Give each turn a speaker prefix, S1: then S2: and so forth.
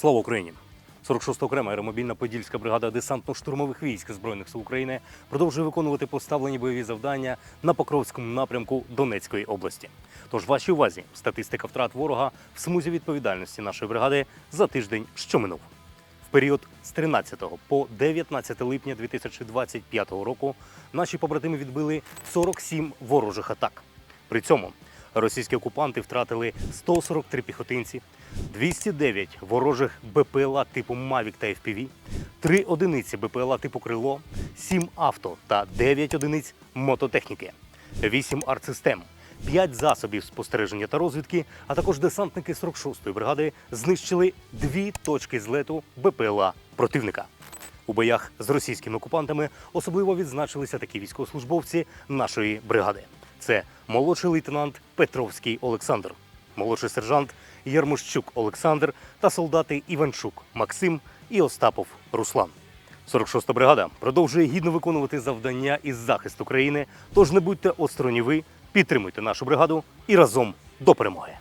S1: Слава Україні! 46 окрема аеромобільна подільська бригада десантно-штурмових військ Збройних сил України продовжує виконувати поставлені бойові завдання на Покровському напрямку Донецької області. Тож вашій увазі статистика втрат ворога в смузі відповідальності нашої бригади за тиждень, що минув. В період з 13 по 19 липня 2025 року наші побратими відбили 47 ворожих атак. При цьому російські окупанти втратили 143 піхотинці, 209 ворожих БПЛА типу Мавік та FPV, 3 одиниці БПЛА типу Крило, 7 авто та 9 одиниць мототехніки, 8 артсистем, 5 засобів спостереження та розвідки, а також десантники 46-ї бригади знищили дві точки злету БПЛА противника. У боях з російськими окупантами особливо відзначилися такі військовослужбовці нашої бригади. Це молодший лейтенант Петровський Олександр, молодший сержант Ярмощук Олександр та солдати Іванчук Максим і Остапов Руслан. 46-та бригада продовжує гідно виконувати завдання із захисту країни. Тож не будьте осторонні ви, підтримуйте нашу бригаду і разом до перемоги.